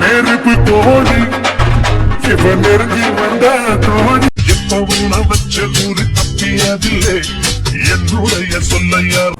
நெருப்பு தோணி இவன் நெருங்கி வந்த தோணி. இப்பவும் அவச்ச வச்ச ஊரு தப்பியதில்லை. என்னுடைய சொல்ல யார்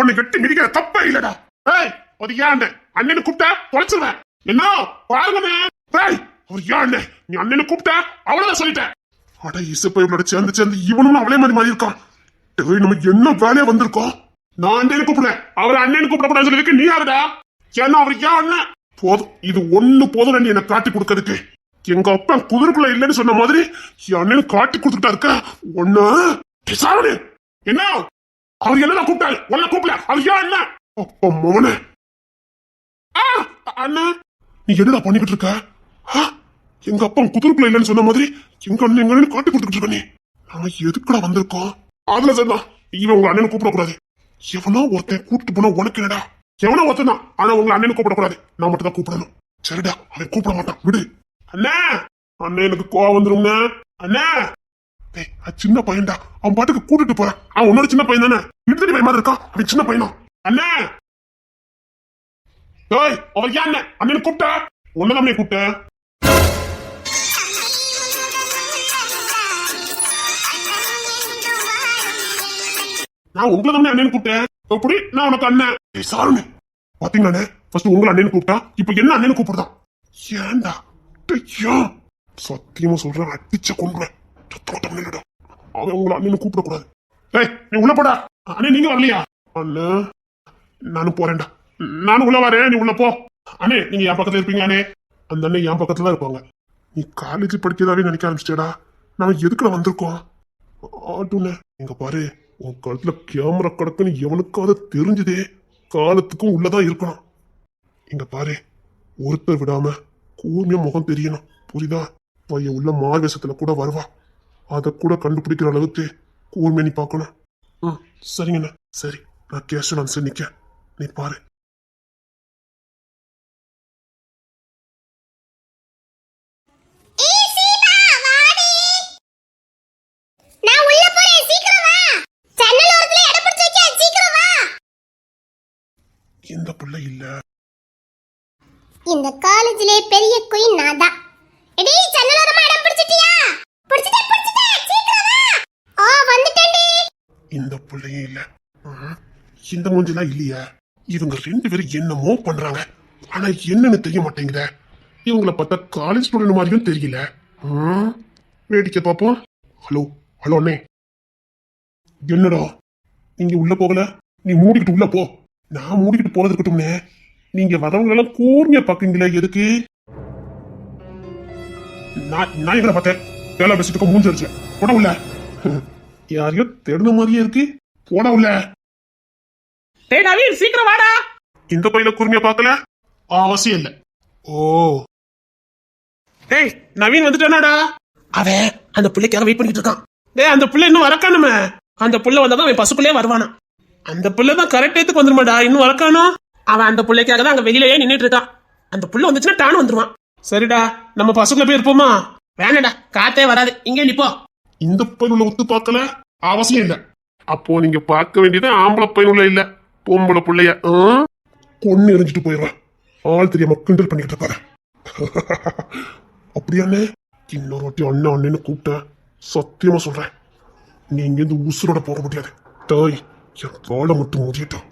பொண்ணு கட்டி மிதிக்கிற தப்பே இல்லடா. ஏய் ஒரு ஏன் அண்ணனு கூப்பிட்டா தொலைச்சிருவேன். என்ன பாருங்கண்ணே ஏய் ஒரு ஏன் நீ அண்ணனை கூப்பிட்டா அவ்வளவுதான் சொல்லிட்டேன். அட இசப்பை இவனோட சேர்ந்து சேர்ந்து இவனும் அவளே மாதிரி மாறி இருக்கான். டேய் நம்ம என்ன வேலையா வந்திருக்கோம்? நான் அண்ணனு கூப்பிடல. அவர் அண்ணனு கூப்பிடக்கூடாது சொல்லிருக்கு நீ யாருடா? ஏன்னா அவர் ஏன் அண்ணன்? போதும். இது ஒண்ணு போதும் நீ என்ன காட்டி கொடுக்கறதுக்கு. எங்க அப்பா குதிரைக்குள்ள இல்லைன்னு சொன்ன மாதிரி என் அண்ணனை காட்டி கொடுத்துட்டா இருக்க? ஒண்ணு. என்ன அவர் என்ன கூப்பிட்டாரு உன்ன கூப்பிடல. அவர் ஏன் அண்ணன் அப்பா மோனே ஆ, அண்ணா. நீ என்னடா பண்ணிக்கிட்டு இருக்க? எங்க அப்பா குதிரைக்குள்ள இல்லைன்னு சொன்ன மாதிரி எங்க அண்ணன் எங்க அண்ணன் காட்டி கொடுத்துட்டு இருக்க நீ? நாம எதுக்குடா வந்திருக்கோம்? அதுல சொன்னா இவன் உங்க அண்ணனை கூப்பிடக்கூடாது. எவனோ ஒருத்தன் கூப்பிட்டு போனா உனக்கு என்னடா? எவனோ ஒருத்தன் தான். ஆனா உங்க அண்ணனை கூப்பிடக்கூடாது. நான் மட்டும் தான் கூப்பிடணும். சரிடா அவன் கூப்பிட மாட்டான். விடு. அண்ணா. அண்ணன் எனக்கு கோவம் வந்துருங்க அண்ணா. சின்ன பையன்டா. அவன் பாட்டுக்கு கூட்டிட்டு போறான். அவன் உன்னோட சின்ன பையன் தானே? இடுதடி பையன் மாதிரி இருக்கான் அவன் சின்ன பையனா? அண்ணா! ஏய் அவன் ஏன் அண்ணன் அண்ணனை கூப்பிட்டா? உன்னதான் கூப்பிட்ட. கூப்பிட்டேன் நான் உங்களை தான் அண்ணன் கூப்பிட்டேன் எப்படி நான் உனக்கு அண்ணன் ஏய் சாருங்க பாத்தீங்களாண்ணே ஃபர்ஸ்ட் உங்களை அண்ணன் கூப்பிட்டா இப்ப என்ன அண்ணன் கூப்பிடுதான் ஏன்டா? சத்தியமா சொல்றேன் அடிச்ச கொண்டுறேன் சத்தம் இல்லடா அவன் உங்களை அண்ணன் கூப்பிடக்கூடாது. ஏய் நீ உள்ள போடா. அண்ணே நீங்க வரலையா? அண்ணா நானும் போறேன்டா. நானும் உள்ள வரேன். நீ உள்ள போ. அண்ணே நீங்க என் பக்கத்துல இருப்பீங்களா அந்த அண்ணன் என் பக்கத்துல தான் இருப்பாங்க. நீ காலேஜ் படிக்கிறதாவே நினைக்க ஆரம்பிச்சிட்டேடா. நாம எதுக்குடா வந்திருக்கோம்? ஆட்டுண்ணே இங்க பாரு. உன் கழுத்துல கேமரா கிடக்குன்னு எவனுக்காவது தெரிஞ்சதே. காலத்துக்கும் உள்ளதான் இருக்கணும். இங்க பாரு. ஒருத்தர் விடாம கூர்மையா முகம் தெரியணும். புரியுதா? பையன் உள்ள மார்வேஷத்துல கூட வருவா. அதை கூட கண்டுபிடிக்கிற அளவுக்கு கூர்மையா நீ பார்க்கணும் ம் சரிங்கண்ணா. சரி நான் கேஷ் நான் நிக்க நீ பாரு. இந்த புள்ள இல்ல. இந்த காலேஜிலே பெரிய குயின் நான் தான். எடி ஜன்னல் ஓரமா இடம் பிடிச்சிட்டியா? பிடிச்சிட்டே பிடிச்சிட்டே சீக்கிரம் வா ஆ வந்துட்டேன்டி இந்த பிள்ளையும் இல்ல. இந்த மூஞ்செல்லாம் இல்லையா. இவங்க ரெண்டு பேரும் என்னமோ பண்றாங்க. ஆனா என்னன்னு தெரிய மாட்டேங்குத. இவங்கள பார்த்தா காலேஜ் ஸ்டூடெண்ட் மாதிரியும் தெரியல. வேடிக்கை பார்ப்போம். ஹலோ ஹலோ அண்ணே. என்னடா? நீங்க உள்ள போகல? நீ மூடிக்கிட்டு உள்ள போ. நான் மூடிக்கிட்டு போறது இருக்கட்டும்னே. நீங்க வரவங்களெல்லாம் கூர்மையா பாக்குறீங்களே எதுக்கு? நான் நான் எங்களை பார்த்தேன். வேலை பேசிட்டு இருக்க மூஞ்சி அடிச்சேன். போட யாரையோ தேடின மாதிரியே இருக்கு. போட உள்ள. டேய் நவீன் சீக்கிரம் வாடா. இந்த பையில கூர்மையா பார்க்கல? அவசியம் இல்ல. ஓ. டேய் நவீன் வந்துட்டானாடா. அவன் அந்த பிள்ளைக்காக வெயிட் பண்ணிட்டு இருக்கான். டேய் அந்த பிள்ளை இன்னும் வரக்கானுமே. அந்த புள்ள வந்தாதான் அவன் பசுக்குள்ளே வருவானா. அந்த புள்ள தான் கரெக்ட் டயத்துக்கு வந்துருமாடா. இன்னும் வரக்கானோ? அவன் அந்த பிள்ளைக்காக தான் அங்க வெளியிலயே நின்னுட்டு இருக்கான். அந்த புள்ள வந்துச்சுன்னா டானு வந்துருவான். சரிடா நம்ம பசுக்குள்ள போய் இருப்போமா? வேணாடா காத்தே வராது. இங்கே நிப்போ இந்த பையனுள்ள ஒத்து பார்க்கல? அவசியம் இல்ல. அப்போ நீங்க பார்க்க வேண்டியது ஆம்பளை பையனுள்ள இல்ல பொம்பளை பிள்ளைய. ஆ? கொன்னு எரிஞ்சிட்டு போயிடுவேன் ஆள் தெரியாம கிண்டல் பண்ணிட்டு இருக்காரு அப்படியாண்ணே? இன்னொரு வாட்டி அண்ணன் அண்ணன்னு கூப்பிட்டேன் சத்தியமா சொல்றேன். நீ இங்கிருந்து உசுரோட போக முடியாது. தாய் என் காலை மட்டும் முடியட்டும்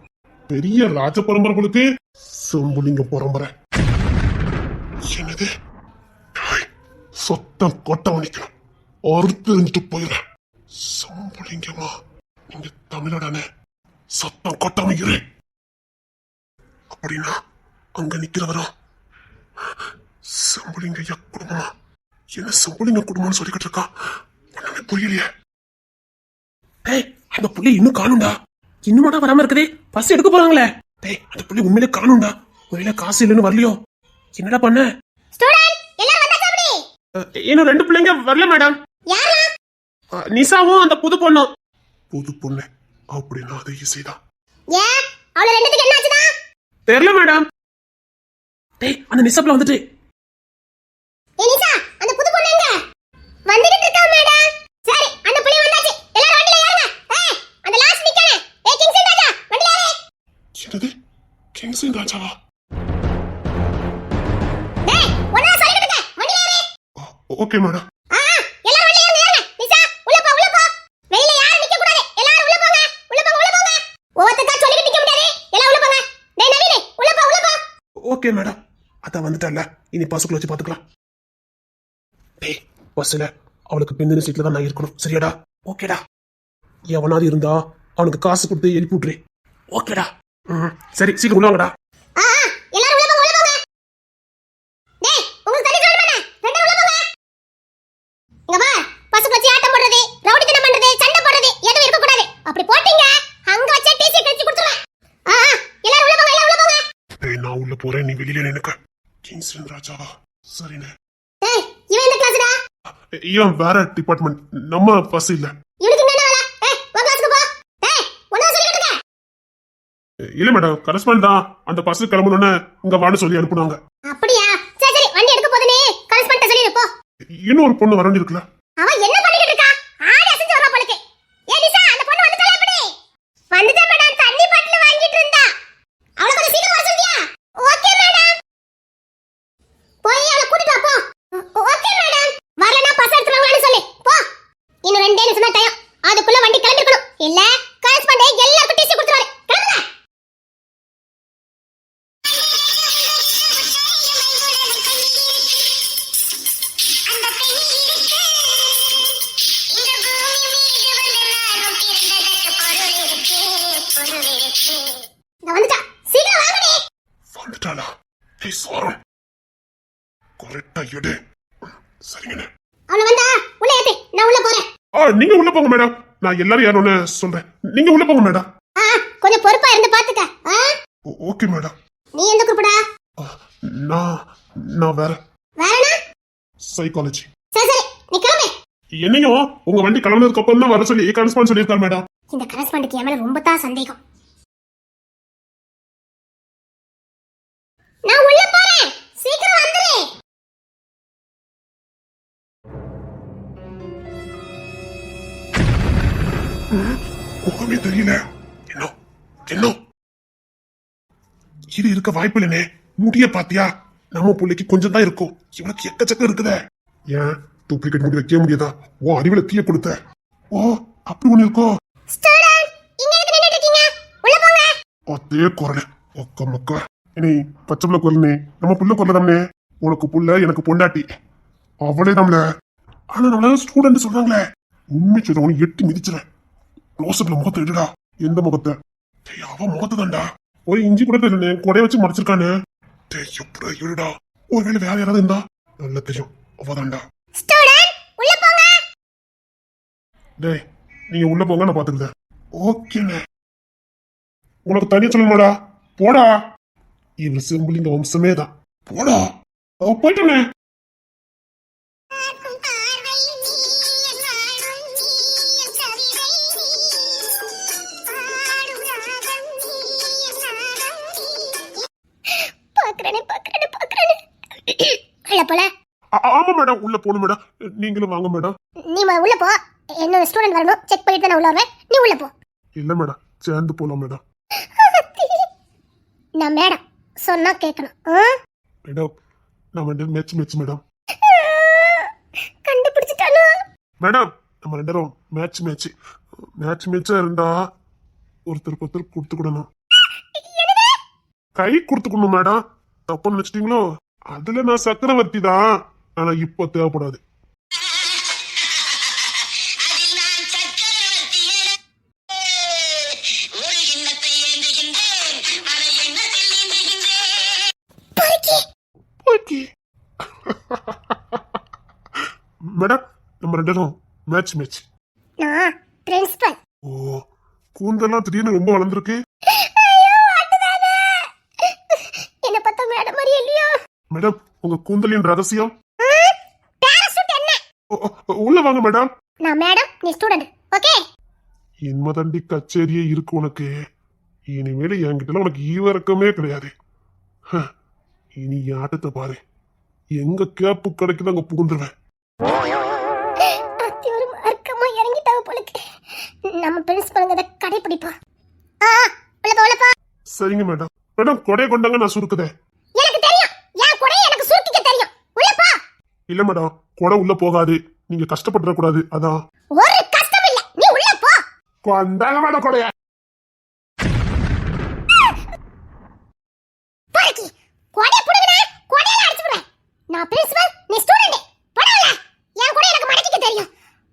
பெரிய ராஜ பரம்பரைகளுக்கு செம்புலிங்க பரம்பரை. என்னது? சத்தம் கொட்ட நிக்கணும் அறுத்து எரிஞ்சிட்டு போயிடுறேன். சம்பளிங்கம்மா நீங்க தமிழடானே சத்தம் கொட்டாம இரு. அப்படின்னா அங்க நிக்கிறவரும் சம்பளிங்க ஐயா குடும்பமா? என்ன சம்பளிங்க குடும்பம்னு சொல்லிக்கிட்டு இருக்கான் ஒண்ணுமே புரியலையே. அந்த புள்ளி இன்னும் காணும்டா. இன்னுமாடா வராம இருக்குதே. பஸ் எடுக்க போறாங்களே. டேய் அந்த புள்ளி உண்மையிலே காணும்டா. ஒருவேளை காசு இல்லைன்னு வரலையோ? என்னடா பண்ண? இன்னும் ரெண்டு பிள்ளைங்க வரல மேடம். நிசாவும் அந்த புது பொண்ணும். புது பொண்ணு. அப்படின்னா அது இசைதான் ஏன் அவள ரெண்டுத்துக்கு என்ன ஆச்சுதா தெரியல மேடம் டேய் அந்த நிசாப்ல வந்துட்டு. ஏ நிசா அந்த புது பொண்ணு எங்க? வந்துகிட்டு இருக்கா மேடம் சரி அந்த புள்ளி வந்தாச்சு. எல்லாரும் வண்டில ஏறுங்க. ஏய் அந்த லாஸ்ட் நிக்கனே. ஏய் கிங்ஸன் ராஜா வண்டில ஏறு. என்னது? கிங்ஸின் ராஜாவா ஓகே மேடம் ஆ எல்லாரும் வண்டில ஏறுங்க ஏறுங்க நிசா உள்ள போ உள்ள போ வெளியில யாரும் நிக்க கூடாது எல்லாரும் உள்ள போங்க உள்ள போங்க உள்ள போங்க ஒவ்வொருத்தக்கா சொல்லிட்டு நிக்க முடியாது எல்லாம் உள்ள போங்க டேய் நவீன் உள்ள போ உள்ள போ ஓகே மேடம். அதான் வந்துட்டல்ல இனி பஸ்ஸுக்குள்ள வச்சு பாத்துக்கலாம். டேய் பஸ்ல அவளுக்கு பிந்தின சீட்ல தான் நான் இருக்கணும். சரியாடா? ஓகேடா. எவனாவது இருந்தா அவனுக்கு காசு கொடுத்து எழுப்பி விட்டுரு. ஓகேடா. ம் சரி சீக்கிரம் உள்ள வாங்கடா ஆ ஆ, எல்லாரும் உள்ள போங்க உள்ள போங்க டேய் உங்களுக்கு தனி சொல்லணுமே ரெண்டு உள்ள போங்க இங்க பார் பசு வச்சு ஆட்டம் போடுறது ரவுடித்தனம் பண்றது சண்டை போடுறது எதுவும் இருக்க கூடாது அப்படி போட்டீங்க அங்க வச்சே டிசி கழிச்சு கொடுத்துருவேன் ஆ ஆ, எல்லாரும் உள்ள போங்க எல்லாம் உள்ள போங்க டேய் நான் போறேன் நீ வெளியில நினைக்க கிங்ஸ்டன் ராஜாவா சரிண்ணே டேய் இவன் எந்த கிளாஸ்டா இவன் வேற டிபார்ட்மெண்ட் நம்ம பஸ் இல்ல. இவனுக்கு என்ன வேலை? ஏய் உன் கிளாஸ்க்கு போ. டேய் ஒண்ணா சொல்லிட்டு இருக்க இல்ல மேடம் கரஸ்பாண்ட் தான். அந்த பஸ் கிளம்பணும்னு இங்க வான்னு சொல்லி அனுப்புனாங்க. அப்படியா? சரி சரி வண்டி எடுக்க போதுனே கரஸ்பாண்ட சொல்லிடு போ. இன்னும் ஒரு பொண்ணு வர இருக்குல்ல அவ நான் எல்லாரும் யாரோன்னு சொல்றேன் நீங்க உள்ள போங்க மேடம் கொஞ்சம் பொறுப்பா இருந்து பாத்துக்க. ஓகே மேடம் நீ எந்த குரூப்டா நான் நான் வேற. வேறனா? சைக்காலஜி சரி சரி நீ கிளம்பு. என்னையும் உங்க வண்டி கிளம்புனதுக்கு அப்புறம் தான் வர சொல்லி கரஸ்பாண்ட் சொல்லியிருக்காரு மேடம் இந்த கரஸ்பாண்டுக்கு என் மேல ரொம்ப தான் சந்தேகம். நான் உள்ள முகமே தெரியல என்ன என்ன. இது இருக்க வாய்ப்பு இல்லனே முடிய பாத்தியா? நம்ம பிள்ளைக்கு கொஞ்சம் தான் இருக்கும். இவனுக்கு எக்கச்சக்கம் இருக்குதே. ஏன்? டூப்ளிகேட் முடி வைக்க முடியாதா? ஓ அறிவுல தீய கொடுத்த. ஓ அப்படி ஒண்ணு இருக்கோ? அதே குரல். ஒக்க மொக்க. இனி பச்சை பிள்ளை குரல்னே. நம்ம புள்ள குரல் தானே. உனக்கு புள்ள எனக்கு பொண்டாட்டி. அவளே நம்மள ஆனா நம்மள ஸ்டூடெண்ட் சொல்றாங்களே. உண்மை சொல்றவனு எட்டி மிதிச்சிடறேன் க்ளோஸ்அப்ல முகத்தை எடுடா. எந்த முகத்தை? டேய் அவ முகத்தை தான்டா ஒரு இஞ்சி கூட தெரியல கொடைய வச்சு மறைச்சிருக்கானே டேய் எப்படா எடுடா ஒருவேளை வேற யாராவது இருந்தா? நல்லா தெரியும். உள்ள போங்க. டேய் நீங்க உள்ள போங்க நான் பாத்துக்கிறேன். ஓகேண்ணே. உனக்கு தனியா சொல்லணுமாடா? போடா. இவர் சிம்பிளிங்க வம்சமே தான் போடா. அவ போயிட்டோண்ணே. போல? ஆமா மேடம். உள்ள போகணும் மேடம். நீங்களும் வாங்க மேடம். நீ உள்ள போ. என்னோட ஸ்டூடெண்ட் வரணும். செக் பண்ணிட்டு தான் உள்ள வருவேன். நீ உள்ள போ. இல்ல மேடம். சேர்ந்து போலாம் மேடம். நான் மேடம். சொன்னா கேட்கணும்? மேடம் நம்ம ரெண்டு மேட்ச் மேட்ச் மேடம். கண்டுபிடிச்சிட்டானா? மேடம் நம்ம ரெண்டு பேரும் மேட்ச் மேட்ச். மேட்ச் மேட்சா இருந்தா ஒருத்தருக்கு ஒருத்தர் கொடுத்துக்கிடணும் கை கொடுத்துக்கணும் மேடம். தப்பு நினைச்சிட்டீங்களோ? அதுல நான் சக்கரவர்த்தி தான். ஆனா இப்போ தேவைப்படாது. மேடம் நம்ம ரெண்டு பேரும் மேட்ச் மேட்ச் நான் பிரின்சிபல் ஓ கூந்தெல்லாம் திடீர்னு ரொம்ப வளர்ந்துருக்கு ஐயோ மாட்டுதானே என்ன பார்த்தா மேடம் மாதிரி இல்லையோ மேடம் உங்க கூந்தலின் ரகசியம்? உள்ள வாங்க மேடம். நான் மேடம் நீ ஸ்டூடெண்ட் ஓகே இன்மதண்டி கச்சேரியே இருக்கு உனக்கு. இனிமேல் என்கிட்ட உனக்கு ஈவரக்கமே கிடையாது. இனி ஆட்டத்தை பாரு. எங்க கேப்பு கிடைக்குது அங்க புகுந்துருவேன். நம்ம பிரின்சிபலுங்க அதை கடைபிடிப்போம் ஆ உள்ள போ உள்ள போ சரிங்க மேடம். மேடம் கொடையை கொண்டாங்க நான் சுருக்குதேன் எனக்கு தெரியும் என் கூட எனக்கு சுருக்கிக்க தெரியும் உள்ள போ இல்ல மேடம் கொடை உள்ள போகாது. நீங்க கஷ்டப்பட்டுற கூடாது அதான். ஒரு கஷ்டம் இல்ல நீ உள்ள போ. கொண்டாங்க மேடம் கொடைய. பாருக்கி கொடை புடுங்கனே கொடையில அடிச்சு விடுவேன் நான் பிரின்சிபல் நீ ஸ்டூடெண்ட் பரவாயில்ல. என் கூட எனக்கு மடக்கிக்க தெரியும்.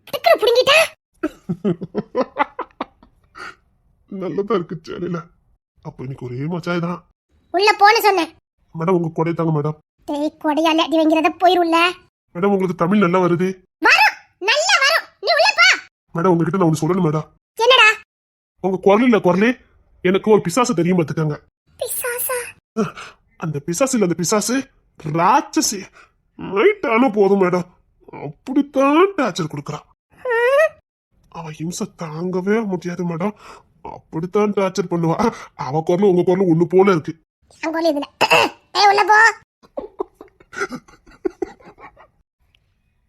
அதுக்கு புடுங்கிட்டா? நல்லதா இருக்கு சேலையில அப்ப இன்னைக்கு ஒரே மச்சாய் தான் உள்ள போன்னு சொன்னேன். மேடம் உங்க கொடை தாங்க மேடம். டேய் கொடையால அடி வாங்கிறத போயிருள்ள மேடம் உங்களுக்கு தமிழ் நல்லா வருது. வரும் நல்லா வரும். நீ உள்ள போ. மேடம் உங்ககிட்ட நான் ஒன்று சொல்லணும் மேடம். என்னடா? உங்க குரல் இல்ல குரலே. எனக்கு ஒரு பிசாசு தெரியும் பார்த்துக்கங்க பிசாசா? அந்த பிசாசு இல்ல அந்த பிசாசு ராட்சசி. நைட் ஆனா போதும் மேடம். அப்படித்தான் டார்ச்சர் கொடுக்குறான். அவ ஹிம்சை தாங்கவே முடியாது மேடம். அப்படித்தான் டார்ச்சர் பண்ணுவா. அவ குரல் உங்க குரல் ஒண்ணு போல இருக்கு.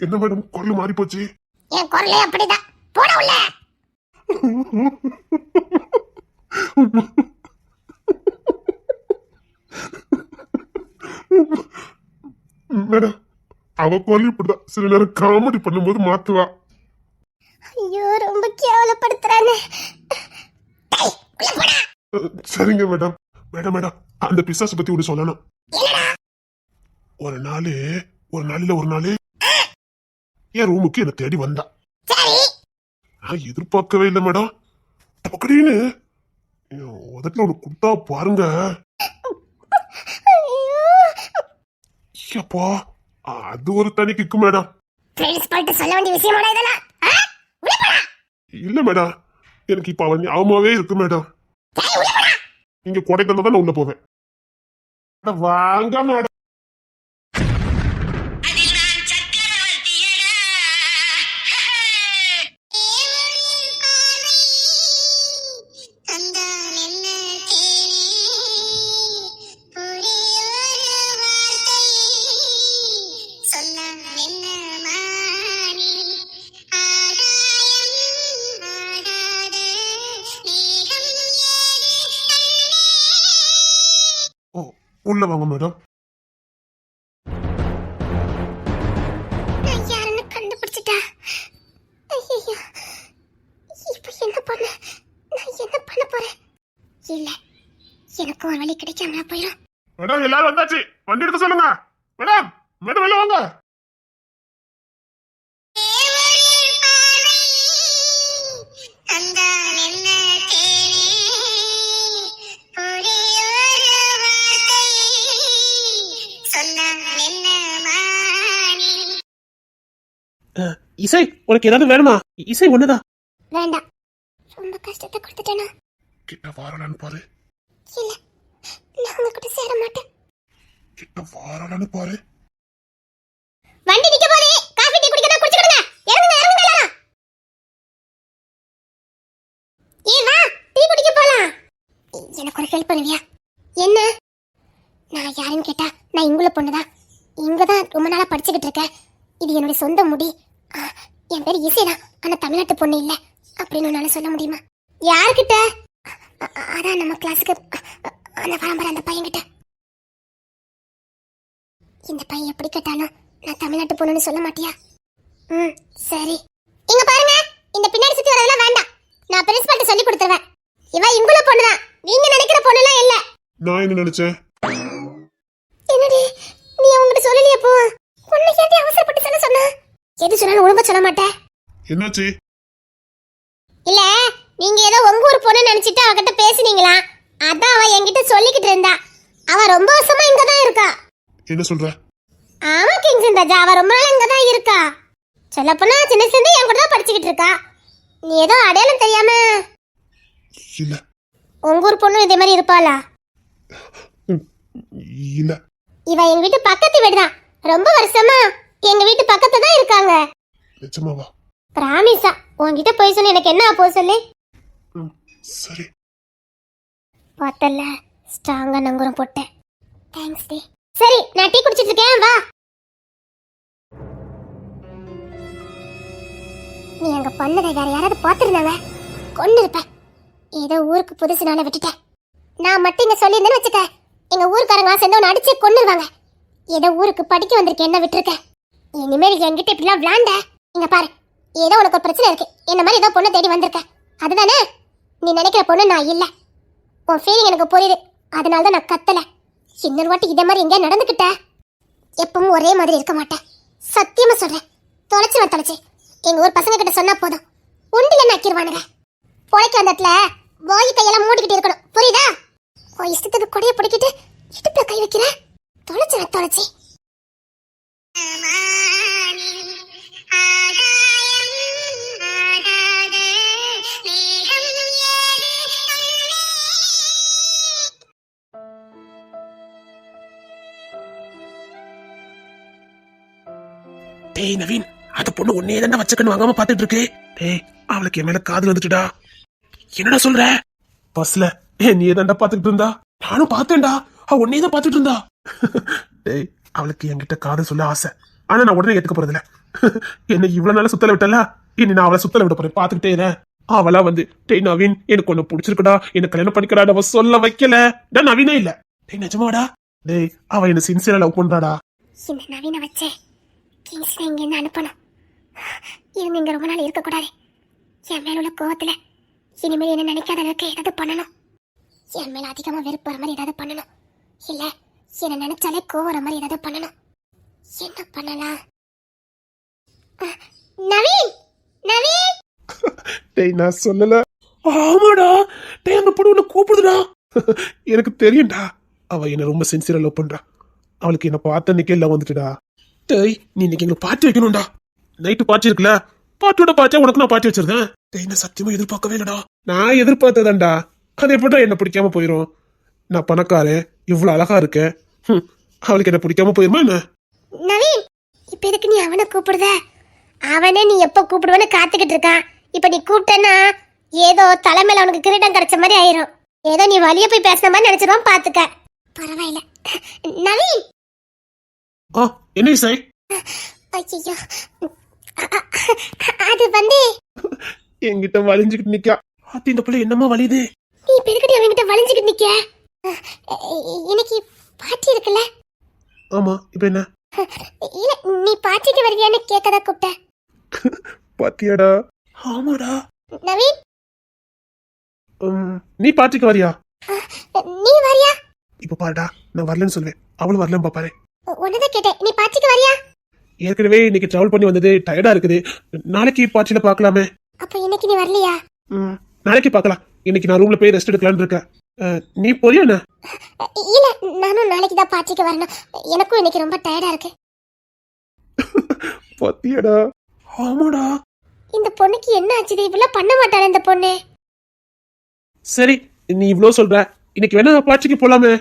என்ன மேடம் குரல் மாறி போச்சு என் குரலே அப்படிதான். போட உள்ள. மேடம் அவ குரல் இப்படிதான். சில நேரம் காமெடி பண்ணும்போது மாத்துவா. ஐயோ ரொம்ப கேவலப்படுத்துறானே. சரிங்க மேடம். மேடம் மேடம் அந்த பிசாசு பத்தி ஒன்று சொல்லணும். என்னடா? ஒரு நாள் ஒரு நாளில ஒரு நாள். என் ரூமுக்கு என்ன தேடி வந்தா. நான் எதிர்பார்க்கவே இல்லை மேடம். என் உதட்டுல ஒன்று கொடுத்தா பாருங்க. ஐயோ அப்பா அது ஒரு தனி கிக்கு மேடம். இல்ல மேடம். எனக்கு இப்ப அவன் ஞாபகமாவே இருக்கு மேடம். டேய் உள்ள போடா. நீங்க கொடை தந்தா தான் நான் உள்ள போவேன். வாங்க மேடம். உள்ள வாங்க மேடம் யாருன்னு கண்டுபிடிச்சிட்டா? ஐயோ இப்போ என்ன பண்ண? நான் என்ன பண்ண போறேன்? இல்ல. எனக்கு ஒரு வழி கிடைக்காம போயிடும் மேடம் எல்லாரும் வந்தாச்சு. வண்டி எடுக்க சொல்லுங்க. மேடம் மேடம் வெளில வாங்க. இசை உனக்கு ஏதாவது வேணுமா? இசை ஒண்ணுதான் வேண்டாம். ரொம்ப கஷ்டத்தை கொடுத்துட்டேனா. கிட்ட வாரலான்னு பாரு. இல்ல நான் உங்ககிட்ட சேர மாட்டேன். கிட்ட வாரலான்னு பாரு. வண்டி நிக்க போதே காபி டீ குடிக்கணும் குடிச்சுக்கிடுங்க. இறங்குங்க இறங்குங்க எல்லாரும். ஏ வா டீ குடிக்க போலாம். எனக்கு ஒரு ஹெல்ப் பண்ணுவியா? என்ன? நான் யாருன்னு கேட்டா நான் இங்குள்ள பொண்ணுதான். இங்க தான் ரொம்ப நாளா படிச்சுக்கிட்டு இருக்கேன். இது என்னுடைய சொந்த முடி. என் பேர் இசைதான் ஆனா தமிழ்நாட்டு பொண்ணு இல்ல. அப்படின்னு உன்னால சொல்ல முடியுமா? யார்கிட்ட அதான் நம்ம கிளாஸுக்கு அந்த பரம்பரை அந்த பையன்கிட்ட. இந்த பையன் எப்படி கேட்டாலும் நான் தமிழ்நாட்டு பொண்ணுன்னு சொல்ல மாட்டியா? ம் சரி. இங்க பாருங்க இந்த பின்னாடி சுத்தி வரதெல்லாம் வேண்டாம். நான் பிரின்சிபல்ட்ட சொல்லி கொடுத்துருவேன். இவ இங்குள்ள பொண்ணுதான். நீங்க நினைக்கிற பொண்ணுலாம் இல்ல. நான் என்ன நினைச்சேன் என்னடி நீ அவங்ககிட்ட சொல்லலையே போ உன்னை ஏன் அவசரப்பட்டு சொல்ல சொன்னா சொன்னாலும் ஒழுங்கா சொல்ல மாட்டேன். என்னாச்சு? இல்ல நீங்க ஏதோ உங்க ஊர் பொண்ணு நினைச்சிட்டு அவகிட்ட பேசுனீங்களா? அதான் அவ என்கிட்ட சொல்லிக்கிட்டு இருந்தா. அவ ரொம்ப வருஷமா இங்க தான் இருக்கா. என்ன சொல்ற? ஆமா கிங்ஸ் ராஜா அவ ரொம்ப நாள் இங்க தான் இருக்கா. சொல்லப்போனா சின்ன சின்ன என் கூட தான் படிச்சுக்கிட்டு இருக்கா. நீ ஏதோ அடையாளம் தெரியாம இல்ல. உங்க ஊர் பொண்ணும் இதே மாதிரி இருப்பாளா? இல்ல. இவ எங்க வீட்டு பக்கத்து வீடு தான் ரொம்ப வருஷமா எங்க வீட்டு பக்கத்துல தான் இருக்காங்க. நிஜமாவா? பிராமிஸா உன்கிட்ட போய் சொல்லி எனக்கு என்ன ஆப்போ சொல்லு. சரி. பார்த்தல ஸ்ட்ராங்கா நங்குரம் போட்டேன். தேங்க்ஸ் டி சரி நான் டீ குடிச்சிட்டு இருக்கேன். வா. நீ அங்க பண்ணதை வேற யாராவது பார்த்துருந்தாங்க? கொண்டு இருப்ப ஏதோ ஊருக்கு புதுசுனால விட்டுட்டேன் நான் மட்டும் இங்க சொல்லியிருந்தேன்னு வச்சுக்க. எங்க ஊருக்காரங்க சேர்ந்து உன்னை அடிச்சு கொன்னுருவாங்க. ஏதோ ஊருக்கு படிக்க வந்திருக்கேன் என்ன விட்டுருக்க. இனிமேல் என்கிட்ட இப்படிலாம் விளாண்ட. இங்க பாரு ஏதோ உனக்கு ஒரு பிரச்சனை இருக்கு. என்ன மாதிரி ஏதோ பொண்ணை தேடி வந்திருக்க. அதுதானே? நீ நினைக்கிற பொண்ணு நான் இல்லை. உன் ஃபீலிங் எனக்கு புரியுது. அதனால தான் நான் கத்தல. இன்னொரு வாட்டி இதே மாதிரி எங்கேயா நடந்துக்கிட்ட. எப்பவும் ஒரே மாதிரி இருக்க மாட்டேன். சத்தியமா சொல்றேன். தொலைச்சிருவேன் தொலைச்சு. எங்க ஊர் பசங்க கிட்ட சொன்னா போதும். உண்டில நக்கிடுவானுங்க பொழைக்க அந்த இடத்துல வாய் கையெல்லாம் மூடிக்கிட்டு இருக்கணும். புரியுதா? உன் இஷ்டத்துக்கு கொடைய பிடிக்கிட்டு இடுப்புல கை வைக்கிற. தொலைச்சிருவேன் தொலைச்சி. டேய் நவீன் அந்த பொண்ணு உன்னையே தானே வச்சுக்கணும் வாங்காம பாத்துட்டு இருக்கு டேய் அவளுக்கு என் மேல காதல் வந்துட்டுடா என்னடா சொல்ற? பஸ்ல ஏ நீ தான்டா பாத்துக்கிட்டு இருந்தா நானும் பார்த்தேன்டா அவ உன்னையே தான் பாத்துட்டு இருந்தா டேய் அவளுக்கு என்கிட்ட காதல் சொல்ல ஆசை. ஆனா நான் உடனே ஏத்துக்க போறதில்ல. என்னை இவ்வளவு நாளா சுத்தல விட்டல இனி நான் அவளை சுத்தல விட போறேன். பாத்துக்கிட்டே அவளா வந்து டேய் நவீன் எனக்கு ஒண்ணு பிடிச்சிருக்குடா. என்ன கல்யாணம் பண்ணிக்கடா அவ சொல்ல வைக்கல. டேய் நவீனே இல்ல. டேய் நிஜமாடா. டேய் அவ என்ன சின்சியரா லவ் பண்றாடா. இந்த நவீன வச்சே. கிங்ஸ்ல இங்கேருந்து அனுப்பணும். இவங்க இங்கே ரொம்ப நாள் இருக்கக்கூடாது. என் மேல உள்ள கோவத்தில் இனிமேல் என்ன நினைக்காத அளவுக்கு ஏதாவது பண்ணணும். என் மேல அதிகமா வெறுப்பு மாதிரி ஏதாவது பண்ணணும். இல்லை என்னை நினைச்சாலே கோவற மாதிரி ஏதாவது பண்ணணும். என்ன பண்ணலாம்? அஹ், நவீன்! நவீன்! டேய் நான் சொல்லல. ஆமாடா. டேய் அந்த பொண்ணு உன்னை கூப்பிடுதுடா. எனக்கு தெரியும்டா. அவ என்ன ரொம்ப சின்சியரா லவ் பண்றா. அவளுக்கு என்ன பார்த்த அன்னைக்கே லவ் வந்துட்டுடா. டேய் நீ இன்னைக்கு எங்களுக்கு பார்ட்டி வைக்கணும்டா. நைட்டு பார்ட்டி இருக்குல்ல பார்ட்டியோட பார்ட்டியா உனக்கு நான் பார்ட்டி வச்சிருந்தேன். டேய் நான் சத்தியமா எதிர்பார்க்கவே இல்லடா. நான் எதிர்பார்த்ததான்டா. அது எப்படா என்ன பிடிக்காம போயிரும்? நான் பணக்காரன் இவ்வளவு அழகா இருக்கேன். அவளுக்கு என்ன பிடிக்காம போயிருமா என்ன? நவீன் இப்ப எதுக்கு நீ அவனை கூப்பிடுத? அவனே நீ எப்ப கூப்பிடுவேன்னு காத்துக்கிட்டு இருக்கான். இப்ப நீ கூப்பிட்டேன்னா ஏதோ தலைமையில அவனுக்கு கிரீடம் கிடைச்ச மாதிரி ஆயிரும். ஏதோ நீ வழிய போய் பேசுன மாதிரி நினைச்சிருவான் பாத்துக்க. பரவாயில்ல. நவீன் ஆ என்ன இசை ஐயோ அது வந்து என்கிட்ட வலிஞ்சுக்கிட்டு நிக்கா. ஆத்தி இந்த பிள்ளை என்னமா வலியுது? நீ இப்ப எதுக்கடி அவன்கிட்ட வளைஞ்சுக்கிட்டு நிக்க இன்னைக்கு பாட்டி இருக்குல்ல? ஆமா இப்ப என்ன? இல்ல நீ பாட்டிக்கு வருவியான்னு கேட்கதான் கூப்பிட்டேன் பாத்தியாடா ஆமாடா. நவீன்? உம், நீ பார்ட்டிக்கு வரியா? நீ வரியா? இப்ப பாருடா நான் வரலன்னு சொல்லுவேன். அவளும் வரலன்னு பாப்பாரு உன்னதான் கேட்டேன். நீ பாட்டிக்கு வரியா? ஏற்கனவே இன்னைக்கு டிராவல் பண்ணி வந்தது டயர்டா இருக்குது. நாளைக்கு பார்ட்டியில பார்க்கலாமே. அப்ப இன்னைக்கு நீ வரலையா? நாளைக்கு பார்க்கலாம். இன்னைக்கு நான் ரூம்ல போய் ரெஸ்ட் எடுக்கலாம்னு இருக்கேன். நீ போறியா என்ன? இல்ல நானும் நாளைக்கு தான் பாட்டிக்கு வரணும். எனக்கும் இன்னைக்கு ரொம்ப டயர்டா இருக்கு. பாத்தியாடா. ஆமாடா. இந்த பொண்ணுக்கு என்ன ஆச்சு இப்படிலாம் பண்ண மாட்டாளே இந்த பொண்ணு. சரி நீ இவ்ளோ சொல்ற. இன்னைக்கு வேணா பார்ட்டிக்கு போலாமே.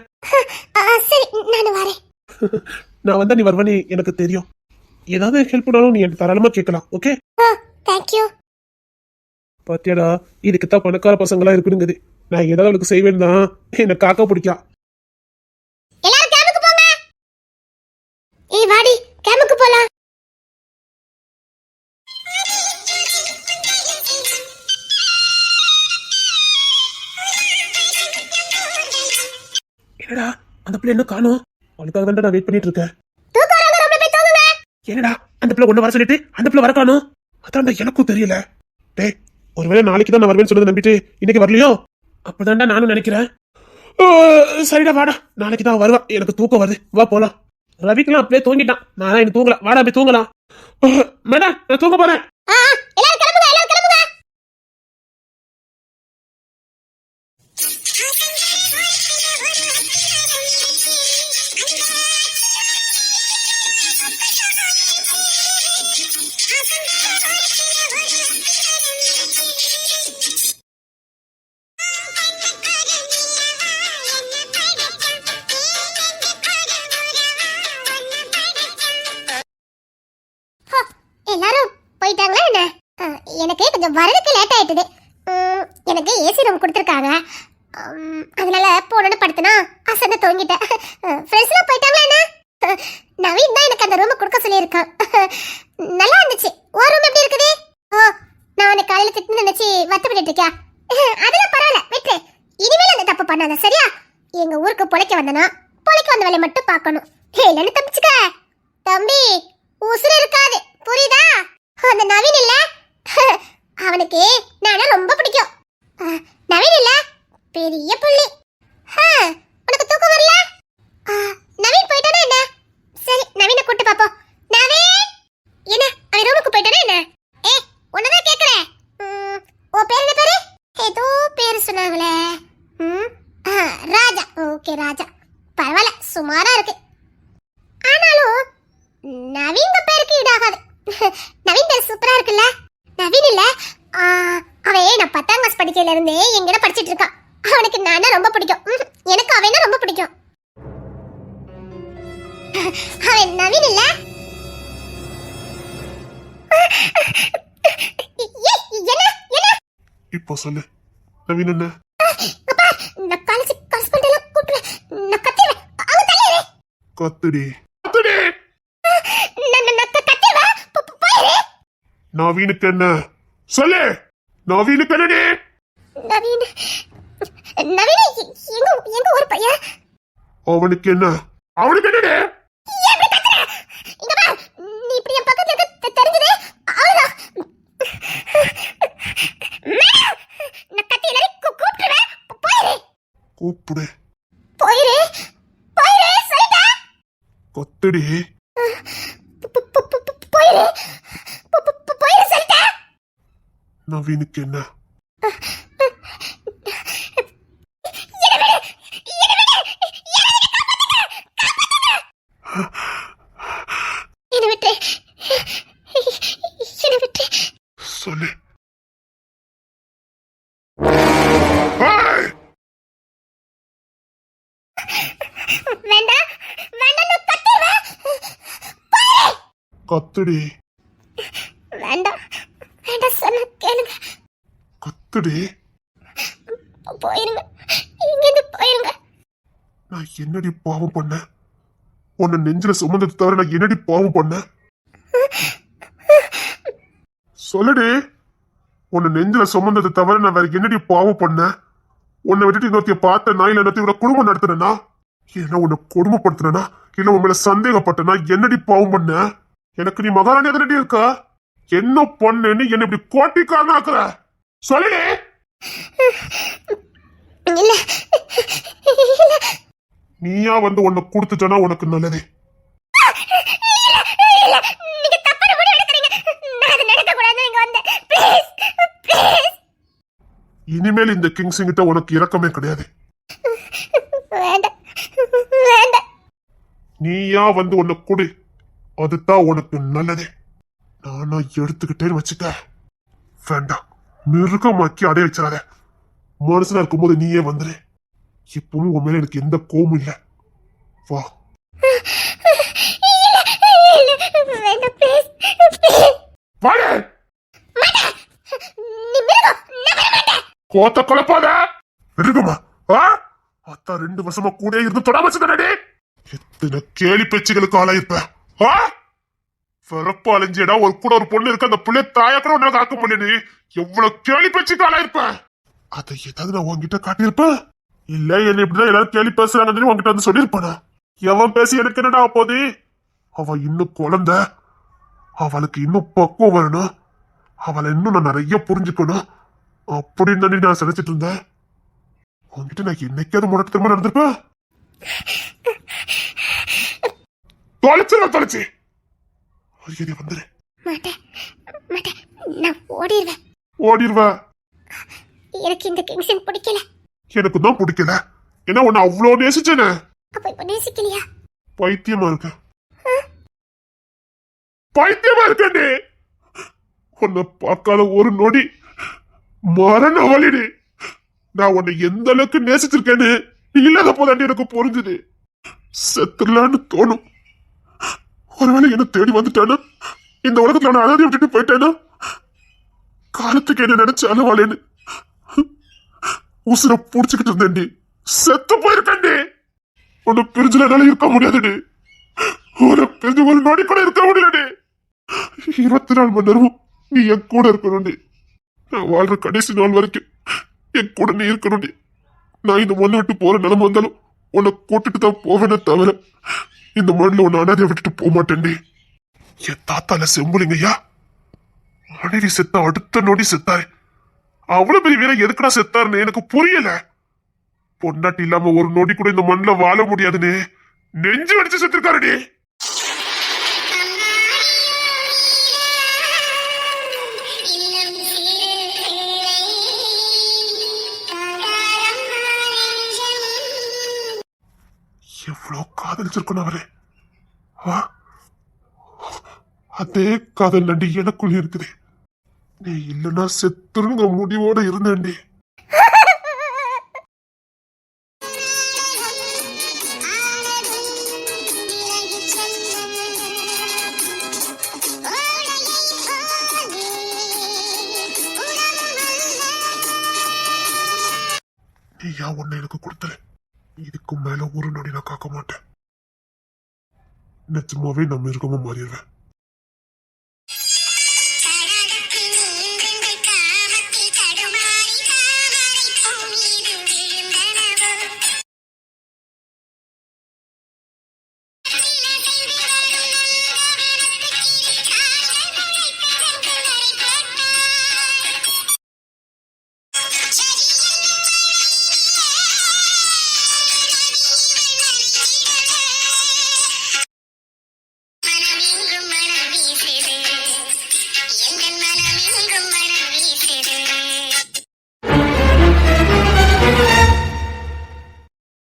சரி நான் வரேன். நான் வந்தா நீ வருவனே எனக்கு தெரியும். ஏதாவது ஹெல்ப் பண்ணாலும் நீ எனக்கு தாராளமா கேட்கலாம் ஓகே தேங்க்யூ பாத்தியாடா இதுக்கு தான் பணக்கார பசங்களா இருக்குதுங்குது. நான் ஏதாவது அவளுக்கு செய்வேன் தான் என்ன காக்கா பிடிக்கா. எல்லாரும் கேமுக்கு போங்க. ஏய் வாடி கேமுக்கு போலாம். என்னடா அந்த பிள்ளை என்ன காணும்? அவளுக்காக தான் நான் வெயிட் பண்ணிட்டு இருக்கேன். என்னடா அந்த பிள்ளை ஒண்ணு வர சொல்லிட்டு அந்த பிள்ளை வர காணும் அதான்டா எனக்கும் தெரியல. டேய் ஒருவேளை நாளைக்கு தான் நான் வருவேன்னு சொன்னதை நம்பிட்டு இன்னைக்கு வரலையோ? அப்பதான்டா நானும் நினைக்கிறேன். சரிடா வாடா. நாளைக்கு தான் வருவா எனக்கு தூக்கம் வருது. வா போலாம். ரவிக்கெல்லாம் அப்படியே தூங்கிட்டான். நான் இன்னும் தூங்கல. வாடா அப்படியே தூங்கலாம். மேடம் நான் தூங்க போறேன். எல்லாரும் போயிட்டாங்களா என்ன? எனக்கு கொஞ்சம் வரதுக்கு லேட் ஆயிட்டுது. எனக்கு ஏசி ரூம் கொடுத்துருக்காங்க. அதனால போனோன்னு படுத்துனா அசந்த தூங்கிட்டேன். ஃப்ரெண்ட்ஸ்லாம் போயிட்டாங்களா என்ன? நவீன் தான் எனக்கு அந்த ரூமை கொடுக்க சொல்லியிருக்கான் நல்லா இருந்துச்சு. ஓ ரூம் எப்படி இருக்குது? ஓ நான் உனக்கு காலையில் திட்டு நினைச்சு வருத்தப்பட்டு இருக்கியா? அதெல்லாம் பரவாயில்ல விட்டு இனிமேல் அந்த தப்பு பண்ணாத சரியா? எங்க ஊருக்கு பொழைக்க வந்தனா பொழைக்க வந்த வேலையை மட்டும் பார்க்கணும். இல்லைன்னு தப்பிச்சுக்க. தம்பி உசுறு இருக்காது. புரியுதா? அந்த நவீன் இல்ல? அவனுக்கு நானா ரொம்ப பிடிக்கும். நவீன் இல்ல? பெரிய புள்ளி. ஹ, உனக்கு தூக்கம் வரல? நவீன் போயிட்டு என்ன? சரி நவீன கூட்டு பாப்போம். நவீன்! என்ன அவன் ரூமுக்கு போயிட்டானா என்ன? ஏய் உன்னதான் கேக்குறேன். உன் பேர் என்ன பேரு? ஏதோ பேர் சொன்னாங்களே. ம், ராஜா. ஓகே ராஜா. பரவாயில்ல சுமாரா இருக்கு. ஆனாலும் நவீன் பேருக்கு ஈடாகாது. நவீன் பேர் சூப்பரா இருக்குல்ல? நவீன் இல்ல. அவன் நான் பத்தாம் கிளாஸ் படிக்கையில இருந்தே எங்கிட்ட படிச்சிட்டு இருக்கான். அவனுக்கு நான் ரொம்ப பிடிக்கும். எனக்கு அவன் நவீன் இல்ல? ஏய், என்ன? என்ன? இப்போ சொல்லு. நவீன் என்ன? அப்பா நான் காலேஜ் கரஸ்பாண்ட் எல்லாம் கூப்பிடுறேன் நான் கத்திடுவேன் அவங்க தள்ளிடு கத்துடி. நவீனுக்கு என்ன? சொல்லு. நவீனுக்கு என்னடி? நவீன் நவீன் எங்க எங்க ஒரு பையன்? அவனுக்கு என்ன? அவனுக்கு என்னடி ஏன் இப்படி கத்துற இங்க பாரு நீ இப்படி என் பக்கத்துல இருக்க தெ- தெரிஞ்சது அவ்வளவுதான் மேடம், நான் கத்தி எல்லாரையும் கூ- கூப்பிட்டுருவேன் போ- போயிரு கூப்பிடு போயிரு போயிரு சொல்லிட்டேன் சொல்லிட்டேன். நவீனுக்கு என்னை விட்டு என்னை விட்டு சொல்லு ஏய்! வேண்டாம் வேண்டாம் நான் கத்திடுவேன் கத்துடி. வேண்டாம் வேண்டாம் சொன்ன கேளுங்க. கத்துடி. போயிருங்க இங்கிருந்து போயிருங்க. நான் என்னடி பாவம் பண்ணேன்? உன்னை நெஞ்சில சுமந்தது தவிர நான் என்னடி பாவம் பண்ணேன்? சொல்லுடி. உன்னை நெஞ்சில சுமந்தது தவிர நான் வேற என்னடி பாவம் பண்ணேன்? உன்னை விட்டுட்டு இன்னொருத்திய பார்த்த நான் இல்ல இன்னொருத்தியோட குடும்பம் நடத்துனேனா? இல்ல உன்னை கொடுமைப்படுத்தினா இல்ல உன் மேல சந்தேகப்பட்டனா? என்னடி பாவம் பண்ண எனக்கு நீ மகாராணி எதனடி இருக்கா? என்ன பண்ணேன்னு என்ன இப்படி கோட்டிக்காரன் ஆக்குற இல்ல. நீயா வந்து உன்னை கொடுத்துட்டனா உனக்கு நல்லது. இனிமேல் இந்த கிங்ஸிங் கிட்ட உனக்கு இரக்கமே கிடையாது. நீயா வந்து உன்னை கொடு. அதுதான் உனக்கு நல்லது. நானா எடுத்துக்கிட்டேன்னு வச்சுக்க. வேண்டாம். மிருகமாக்கி அடைய வச்சிடாத. மனுஷனா இருக்கும்போது நீயே வந்துரு. இப்பவும் உன் மேல எனக்கு எந்த கோவமும் இல்ல. வா. கோத்த குழப்பாத. மிருகமா? ஆ? அத்தா ரெண்டு வருஷமா கூட இருந்து தொடாம எத்தனை கேலி பேச்சுகளுக்கு ஆளாயிருப்ப. ஆ? பிறப்பு அலைஞ்சியடா ஒரு கூட ஒரு பொண்ணு இருக்கு. அந்த பிள்ளை தாயா கூட உன்னால காக்க முடியல எவ்வளவு கேலி பேச்சுக்கு ஆளாயிருப்ப அதை ஏதாவது நான் உன்கிட்ட காட்டியிருப்பேன்? இல்ல என்ன இப்படிதான் எல்லாரும் கேலி பேசுறாங்கன்னு உன்கிட்ட வந்து சொல்லியிருப்பானா? எவன் பேசி எனக்கு என்னடா போதி அவ இன்னும் குழந்த. அவளுக்கு இன்னும் பக்குவம் வரணும். அவளை இன்னும் நான் நிறைய புரிஞ்சுக்கணும். அப்படின்னு தானே நான் நினைச்சிட்டு இருந்தேன். உன்கிட்ட நான் என்னைக்காவது முடக்கு நடந்திருப்பேன்? தொலைச்சு. தொலைச்சு அரியடி வந்துரு. மாட்டேன் மாட்டேன் நான் ஓடிடுவேன் ஓடிடுவ எனக்கு இந்த கிங்ஸன் பிடிக்கல. எனக்கு தான் பிடிக்கல. ஏன்னா உன்னை அவ்வளோ நேசிச்சேனே? அப்ப இப்ப நேசிக்கலையா? பைத்தியமா இருக்க. பைத்தியமா இருக்கே உன்னை பார்க்காத ஒரு நொடி. மரண வலிடி நான் உன்னை எந்த அளவுக்கு நேசிச்சிருக்கேன்னு இல்லாத போதாண்டி எனக்கு புரிஞ்சுது. செத்துடலான்னு தோணும். ஒருவேளை என்ன தேடி வந்துட்டானா? இந்த உலகத்துல நான் அனாதை விட்டுட்டு போயிட்டேனா? காலத்துக்கு என்ன நினைச்சு அழுவாளேன்னு. உசுர புடிச்சுக்கிட்டு இருந்தேன்டி. செத்து போயிருக்கேன்டி. உன்னை பிரிஞ்சுல என்னால இருக்க முடியாதுடி. உன்னை பிரிஞ்சு ஒரு நொடி கூட இருக்க முடியலடி. இருபத்தி நாலு மணி நேரமும் நீ என் கூட இருக்கணும்டி. நான் வாழ்ற கடைசி நாள் வரைக்கும் என் கூட நீ இருக்கணும்டி. நான் இந்த மண்ணை விட்டு போற நிலைமை வந்தாலும் உன்னை கூட்டிட்டு தான் போவேன்னு தவிர இந்த மண்ணில் ஒன்று அனாதையை விட்டுட்டு போக மாட்டேன்டி. என் தாத்தால செம்புலிங்கய்யா? மனைவி செத்தா அடுத்த நொடி செத்தாரு அவ்வளவு பெரிய வீரம் எதுக்குடா செத்தாருன்னு எனக்கு புரியல. பொண்டாட்டி இல்லாம ஒரு நொடி கூட இந்த மண்ணில் வாழ முடியாதுன்னு நெஞ்சு அடிச்சு செத்துருக்காருடி. எவ்வளோ காதலிச்சிருக்கணும் அவரே. ஆ? அதே காதல் நண்டி எனக்குள்ள இருக்குது. நீ இல்லைன்னா செத்துருங்க முடிவோட இருந்தேன்டி நீ ஏன் உன்னை எனக்கு கொடுத்துரு இதுக்கு மேல ஒரு நொடி நான் காக்க மாட்டேன். நிஜமாவே நம்ம மிருகமா மாறிடுவேன்